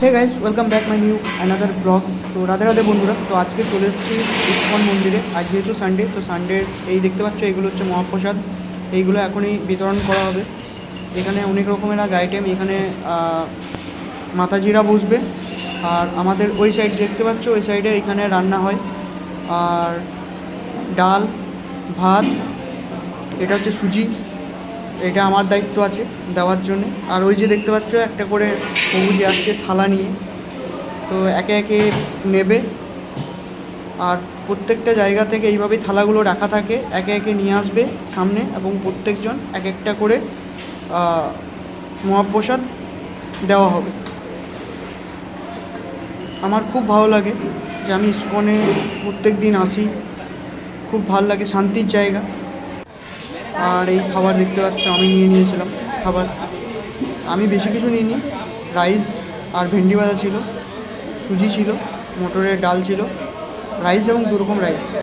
Hey guys welcome back my new another blogs তো রাধে রাধে বন্ধুরা, তো আজকে চলে এসেছি ইস্কন মন্দিরে। আজ যেহেতু সানডে তো সানডের এই দেখতে পাচ্ছ এইগুলো হচ্ছে মহাপ্রসাদ। এইগুলো এখনই বিতরণ করা হবে। এখানে অনেক রকমের আজ আইটেম এখানে মাতাজিরা বসবে। আর আমাদের ওই সাইড দেখতে পাচ্ছ, ওই সাইডে এখানে রান্না হয়। আর ডাল, ভাত, এটা হচ্ছে সুজি। এটা আমার দায়িত্ব আছে দেওয়ার জন্য। আর ওই যে দেখতে পাচ্ছ, একটা করে সবুজ আসছে থালা নিয়ে। তো একে একে নেবে। আর প্রত্যেকটা জায়গা থেকে এইভাবেই থালাগুলো রাখা থাকে। একে একে নিয়ে আসবে সামনে এবং প্রত্যেকজন এক একটা করে মহাপ্রসাদ দেওয়া হবে। আমার খুব ভালো লাগে যে আমি ইস্কনে প্রত্যেক দিন আসি। খুব ভালো লাগে, শান্তির জায়গা। আর এই খাবার দেখতে পাচ্ছি, আমি নিয়ে নিয়েছিলাম খাবার। আমি বেশি কিছু নিইনি, রাইস আর ভেন্ডি ভাজা ছিল, সুজি ছিল, মটরের ডাল ছিল, রাইস এবং দুরকম রাইস।